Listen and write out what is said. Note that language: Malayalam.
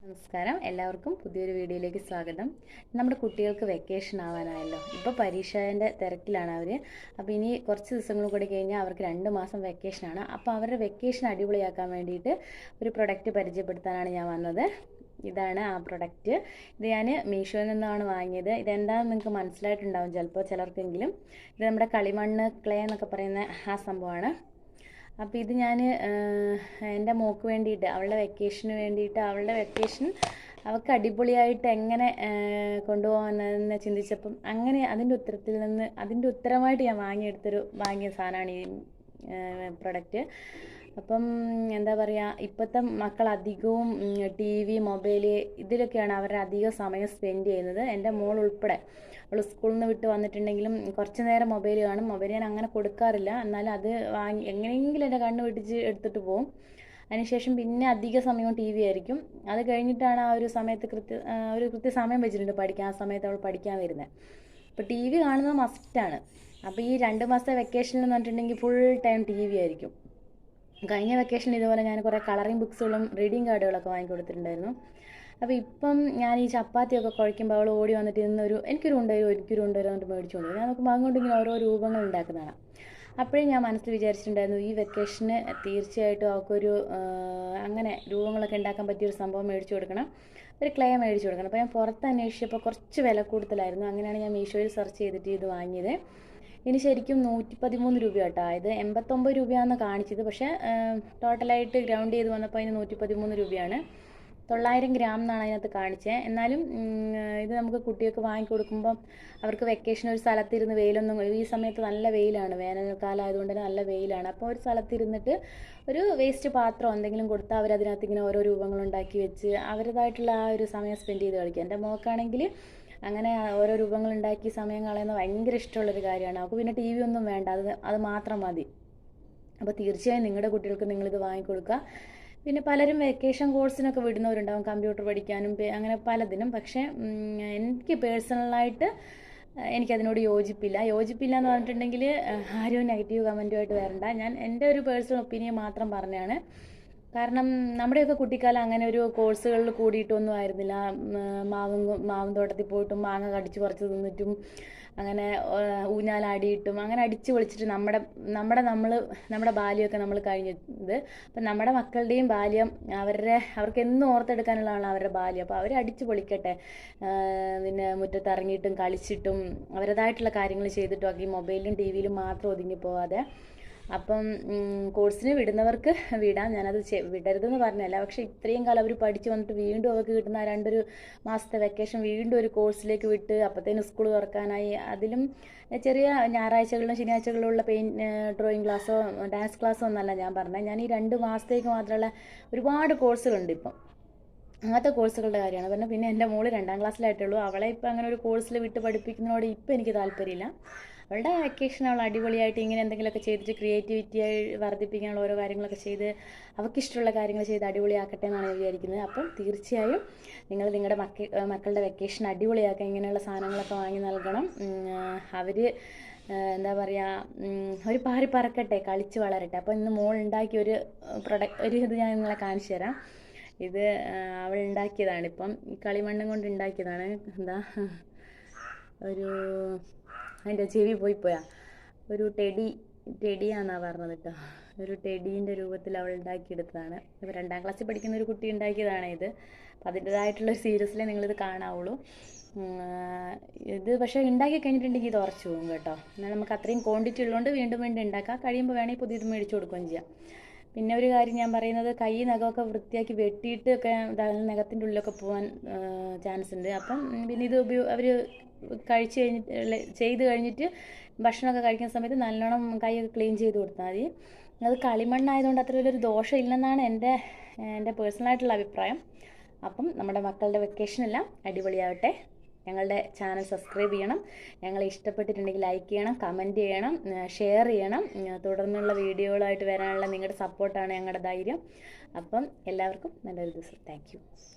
നമസ്കാരം. എല്ലാവർക്കും പുതിയൊരു വീഡിയോയിലേക്ക് സ്വാഗതം. നമ്മുടെ കുട്ടികൾക്ക് വെക്കേഷൻ ആവാനായല്ലോ. ഇപ്പോൾ പരീക്ഷേന്റെ തിരക്കിലാണ് അവർ അപ്പോൾ ഇനി കുറച്ച് ദിവസങ്ങൾ കൂടി കഴിഞ്ഞാൽ അവർക്ക് രണ്ട് മാസം വെക്കേഷനാണ് അപ്പോൾ അവരുടെ വെക്കേഷൻ അടിപൊളിയാക്കാൻ വേണ്ടിയിട്ട് ഒരു പ്രൊഡക്റ്റ് പരിചയപ്പെടുത്താനാണ് ഞാൻ വന്നത്. ഇതാണ് ആ പ്രൊഡക്റ്റ് ഇത് ഞാൻ മീഷോയിൽ നിന്നാണ് വാങ്ങിയത്. ഇതെന്താണെന്ന് നിങ്ങൾക്ക് മനസ്സിലായിട്ടുണ്ടാവും ചിലപ്പോൾ ചിലർക്കെങ്കിലും. ഇത് നമ്മുടെ കളിമണ്ണ് ക്ലേ എന്നൊക്കെ പറയുന്ന ആ സംഭവമാണ്. അപ്പോൾ ഇത് ഞാൻ എന്റെ മോക്ക് വേണ്ടിയിട്ട് അവളുടെ വെക്കേഷന് വേണ്ടിയിട്ട് അവളുടെ വെക്കേഷൻ അവൾക്ക് അടിപൊളിയായിട്ട് എങ്ങനെ കൊണ്ടുപോകാമെന്ന് ചിന്തിച്ചപ്പം അങ്ങനെ അതിന്റെ ഉത്തരത്തിൽ നിന്ന് അതിന്റെ ഉത്തരമായിട്ട് ഞാൻ വാങ്ങിയെടുത്തൊരു വാങ്ങിയ സാധനമാണ് ഈ പ്രൊഡക്റ്റ് അപ്പം എന്താ പറയുക ഇപ്പോഴത്തെ മക്കൾ അധികവും ടി വി മൊബൈൽ ഇതിലൊക്കെയാണ് അവരുടെ അധിക സമയം സ്പെൻഡ് ചെയ്യുന്നത്. എന്റെ മോൾ ഉൾപ്പെടെ. അവൾ സ്കൂളിൽ നിന്ന് വിട്ട് വന്നിട്ടുണ്ടെങ്കിലും കുറച്ച് നേരം മൊബൈൽ കാണും. മൊബൈൽ ഞാൻ അങ്ങനെ കൊടുക്കാറില്ല. എന്നാലും അത് വാങ്ങി എങ്ങനെയെങ്കിലും എന്റെ കണ്ണ് വെട്ടിച്ച് എടുത്തിട്ട് പോകും അതിനുശേഷം പിന്നെ അധിക സമയവും ടി വി ആയിരിക്കും. അത് കഴിഞ്ഞിട്ടാണ് ആ ഒരു സമയത്ത് കൃത്യ ഒരു കൃത്യ സമയം വെച്ചിട്ടുണ്ട് പഠിക്കാൻ. ആ സമയത്ത് അവൾ പഠിക്കാൻ വരുന്നത്. അപ്പോൾ ടി വി കാണുന്നത് മസ്റ്റാണ് അപ്പോൾ ഈ രണ്ട് മാസത്തെ വെക്കേഷനിൽ എന്ന് പറഞ്ഞിട്ടുണ്ടെങ്കിൽ ഫുൾ ടൈം ടി വി ആയിരിക്കും. കഴിഞ്ഞ വെക്കേഷനിൽ ഇതുപോലെ ഞാൻ കുറേ കളറിംഗ് ബുക്സുകളും റീഡിങ് കാർഡുകളൊക്കെ വാങ്ങി കൊടുത്തിട്ടുണ്ടായിരുന്നു. അപ്പോൾ ഇപ്പം ഞാൻ ഈ ചപ്പാത്തിയൊക്കെ കുഴയ്ക്കുമ്പോൾ അവൾ ഓടി വന്നിട്ട് ഇന്നൊരു എനിക്കൊരു ഉണ്ടായിരുന്നു എനിക്കൊരു ഉണ്ടായിരുന്നു എന്നിട്ട് മേടിച്ചു കൊണ്ടു ഞാൻ നോക്കുമ്പോൾ അതുകൊണ്ട് ഇങ്ങനെ ഓരോ രൂപങ്ങൾ ഉണ്ടാക്കുന്നതാണ് അപ്പോഴേ ഞാൻ മനസ്സിൽ വിചാരിച്ചിട്ടുണ്ടായിരുന്നു ഈ വെക്കേഷന് തീർച്ചയായിട്ടും അവൾക്കൊരു അങ്ങനെ രൂപങ്ങളൊക്കെ ഉണ്ടാക്കാൻ പറ്റിയൊരു സംഭവം മേടിച്ചു കൊടുക്കണം. ഒരു ക്ലേ മേടിച്ചു കൊടുക്കണം. അപ്പോൾ ഞാൻ പുറത്ത് അന്വേഷിച്ചപ്പോൾ കുറച്ച് വില കൂടുതലായിരുന്നു. അങ്ങനെയാണ് ഞാൻ മീഷോയിൽ സെർച്ച് ചെയ്തിട്ട് ഇത് വാങ്ങിയത്. ഇനി ശരിക്കും നൂറ്റി പതിമൂന്ന് രൂപ കേട്ടോ ഇത് എൺപത്തൊമ്പത് രൂപയാണെന്ന് കാണിച്ചത്. പക്ഷേ ടോട്ടലായിട്ട് ഗ്രൗണ്ട് ചെയ്ത് വന്നപ്പോൾ അതിന് നൂറ്റി പതിമൂന്ന് രൂപയാണ്. തൊള്ളായിരം ഗ്രാം എന്നാണ് അതിനകത്ത് കാണിച്ചത് എന്നാലും ഇത് നമുക്ക് കുട്ടികൾക്ക് വാങ്ങിക്കൊടുക്കുമ്പം അവർക്ക് വെക്കേഷൻ ഒരു സ്ഥലത്തിരുന്ന് വെയിലൊന്നും ഈ സമയത്ത് നല്ല വെയിലാണ്. വേനൽക്കാലം ആയതുകൊണ്ട് തന്നെ നല്ല വെയിലാണ്. അപ്പോൾ ഒരു സ്ഥലത്തിരുന്നിട്ട് ഒരു വേസ്റ്റ് പാത്രം എന്തെങ്കിലും കൊടുത്താൽ അവരതിനകത്ത് ഇങ്ങനെ ഓരോ രൂപങ്ങളുണ്ടാക്കി വെച്ച് അവരുടേതായിട്ടുള്ള ആ ഒരു സമയം സ്പെൻഡ് ചെയ്ത് കളിക്കുക എന്റെ മോക്കാണെങ്കിൽ അങ്ങനെ ഓരോ രൂപങ്ങൾ ഉണ്ടാക്കി സമയം കളയുന്ന ഭയങ്കര ഇഷ്ടമുള്ളൊരു കാര്യമാണ്. അവൾക്ക് പിന്നെ ടി വി ഒന്നും വേണ്ട. അത് അത് മാത്രം മതി. അപ്പോൾ തീർച്ചയായും നിങ്ങളുടെ കുട്ടികൾക്ക് നിങ്ങളിത് വാങ്ങിക്കൊടുക്കുക പിന്നെ പലരും വെക്കേഷൻ കോഴ്സിനൊക്കെ വിടുന്നവരുണ്ടാവും. കമ്പ്യൂട്ടർ പഠിക്കാനും അങ്ങനെ പലതിനും. പക്ഷേ എനിക്ക് പേഴ്സണലായിട്ട് എനിക്കതിനോട് യോജിപ്പില്ല. യോജിപ്പില്ല എന്ന് പറഞ്ഞിട്ടുണ്ടെങ്കിൽ ആരും നെഗറ്റീവ് കമന്റുമായിട്ട് വരണ്ട. ഞാൻ എന്റെ ഒരു പേഴ്സണൽ ഒപ്പീനിയൻ മാത്രം പറഞ്ഞാണ്. കാരണം നമ്മുടെയൊക്കെ കുട്ടിക്കാലം അങ്ങനെ ഒരു കോഴ്സുകളിൽ കൂടിയിട്ടൊന്നും ആയിരുന്നില്ല. മാവും മാവും തോട്ടത്തിൽ പോയിട്ടും മാങ്ങ കടിച്ച് പറിച്ച് തിന്നിട്ടും അങ്ങനെ ഊഞ്ഞാലാടിയിട്ടും അങ്ങനെ അടിച്ച് പൊളിച്ചിട്ട് നമ്മുടെ നമ്മുടെ നമ്മൾ നമ്മുടെ ബാല്യമൊക്കെ നമ്മൾ കഴിഞ്ഞത് അപ്പം നമ്മുടെ മക്കളുടെയും ബാല്യം അവരുടെ അവർക്ക് എന്നും ഓർത്തെടുക്കാനുള്ളതാണ് അവരുടെ ബാല്യം. അപ്പോൾ അവർ അടിച്ച് പൊളിക്കട്ടെ. പിന്നെ മുറ്റത്ത് ഇറങ്ങിയിട്ടും കളിച്ചിട്ടും അവരുടേതായിട്ടുള്ള കാര്യങ്ങൾ ചെയ്തിട്ടും ഒക്കെ ഈ മൊബൈലിലും ടി വിയിലും മാത്രം ഒതുങ്ങി പോവാതെ. അപ്പം കോഴ്സിന് വിടുന്നവർക്ക് വിടാം. ഞാനത് വിടരുതെന്ന് പറഞ്ഞല്ല. പക്ഷേ ഇത്രയും കാലം അവർ പഠിച്ചു വന്നിട്ട് വീണ്ടും അവർക്ക് കിട്ടുന്ന രണ്ടൊരു മാസത്തെ വെക്കേഷൻ വീണ്ടും ഒരു കോഴ്സിലേക്ക് വിട്ട് അപ്പോഴത്തേനും സ്കൂൾ തുറക്കാനായി. അതിലും ചെറിയ ഞായറാഴ്ചകളിലും ശനിയാഴ്ചകളിലുള്ള പെയിൻ ഡ്രോയിങ് ക്ലാസ്സോ ഡാൻസ് ക്ലാസ്സോ ഒന്നല്ല ഞാൻ പറഞ്ഞത് ഞാൻ ഈ രണ്ട് മാസത്തേക്ക് മാത്രമുള്ള ഒരുപാട് കോഴ്സുകളുണ്ട് ഇപ്പം. അങ്ങനത്തെ കോഴ്സുകളുടെ കാര്യമാണ്. പറഞ്ഞാൽ പിന്നെ എന്റെ മോൾ രണ്ടാം ക്ലാസ്സിലായിട്ടുള്ളൂ അവളെ ഇപ്പം അങ്ങനെ ഒരു കോഴ്സിൽ വിട്ട് പഠിപ്പിക്കുന്നതിനോട് ഇപ്പം എനിക്ക് താല്പര്യമില്ല. അവളുടെ വെക്കേഷൻ അവൾ അടിപൊളിയായിട്ട് ഇങ്ങനെ എന്തെങ്കിലുമൊക്കെ ചെയ്തിട്ട് ക്രിയേറ്റിവിറ്റി വർദ്ധിപ്പിക്കാനുള്ള ഓരോ കാര്യങ്ങളൊക്കെ ചെയ്ത് അവൾക്കിഷ്ടമുള്ള കാര്യങ്ങൾ ചെയ്ത് അടിപൊളിയാക്കട്ടെ എന്നാണ് വിചാരിക്കുന്നത്. അപ്പം തീർച്ചയായും നിങ്ങൾ നിങ്ങളുടെ മക്ക മക്കളുടെ വെക്കേഷൻ അടിപൊളിയാക്കാൻ ഇങ്ങനെയുള്ള സാധനങ്ങളൊക്കെ വാങ്ങി നൽകണം. അവർ എന്താ പറയുക ഒരു പാറി പറക്കട്ടെ കളിച്ച് വളരട്ടെ. അപ്പോൾ ഇന്ന് മോൾ ഉണ്ടാക്കിയ ഒരു പ്രൊഡക്റ്റ് ഒരു ഇത് ഞാൻ നിങ്ങളെ കാണിച്ചു തരാം. ഇത് അവൾ ഉണ്ടാക്കിയതാണ്. ഇപ്പം കളിമണ്ണും കൊണ്ട് ഉണ്ടാക്കിയതാണ്. എന്താ ഒരു അതിന്റെ ചെവി പോയി പോയാ. ഒരു ടെഡി ടെഡിയാന്നാണ് പറഞ്ഞത് കേട്ടോ. ഒരു ടെഡീന്റെ രൂപത്തിൽ അവൾ ഉണ്ടാക്കിയെടുത്തതാണ്. ഇപ്പോൾ രണ്ടാം ക്ലാസ്സിൽ പഠിക്കുന്ന ഒരു കുട്ടി ഉണ്ടാക്കിയതാണ് ഇത്. അപ്പോൾ അതിന്റെതായിട്ടുള്ള സീരിയസിലേ നിങ്ങളിത് കാണാവുള്ളൂ. ഇത് പക്ഷേ ഉണ്ടാക്കി കഴിഞ്ഞിട്ടുണ്ടെങ്കിൽ ഇത് ഉറച്ചു പോകും കേട്ടോ. എന്നാൽ നമുക്ക് അത്രയും ക്വാണ്ടിറ്റി ഉള്ളതുകൊണ്ട് വീണ്ടും വീണ്ടും ഉണ്ടാക്കാം. കഴിയുമ്പോൾ വേണമെങ്കിൽ പുതിയത് മേടിച്ചു കൊടുക്കുകയും ചെയ്യാം. പിന്നെ ഒരു കാര്യം ഞാൻ പറയുന്നത് കൈ നഖമൊക്കെ വൃത്തിയാക്കി വെട്ടിയിട്ട് ഒക്കെ നഖത്തിന്റെ ഉള്ളിലൊക്കെ പോകാൻ ചാൻസ് ഉണ്ട്. അപ്പം പിന്നെ ഇത് ഉപയോഗ അവർ കഴിച്ച് കഴിഞ്ഞിട്ട് ചെയ്ത് കഴിഞ്ഞിട്ട് ഭക്ഷണമൊക്കെ കഴിക്കുന്ന സമയത്ത് നല്ലോണം കൈയൊക്കെ ക്ലീൻ ചെയ്ത് കൊടുത്താൽ മതി. അത് കളിമണ്ണായതുകൊണ്ട് അത്ര വലിയൊരു ദോഷം ഇല്ലെന്നാണ് എന്റെ എന്റെ പേഴ്സണലായിട്ടുള്ള അഭിപ്രായം. അപ്പം നമ്മുടെ മക്കളുടെ വെക്കേഷനെല്ലാം അടിപൊളിയാവട്ടെ. ഞങ്ങളുടെ ചാനൽ സബ്സ്ക്രൈബ് ചെയ്യണം. ഞങ്ങളെ ഇഷ്ടപ്പെട്ടിട്ടുണ്ടെങ്കിൽ ലൈക്ക് ചെയ്യണം കമന്റ് ചെയ്യണം ഷെയർ ചെയ്യണം. തുടർന്നുള്ള വീഡിയോകളായിട്ട് വരാനുള്ള നിങ്ങളുടെ സപ്പോർട്ടാണ് ഞങ്ങളുടെ ധൈര്യം. അപ്പം എല്ലാവർക്കും നല്ലൊരു ദിവസം. താങ്ക്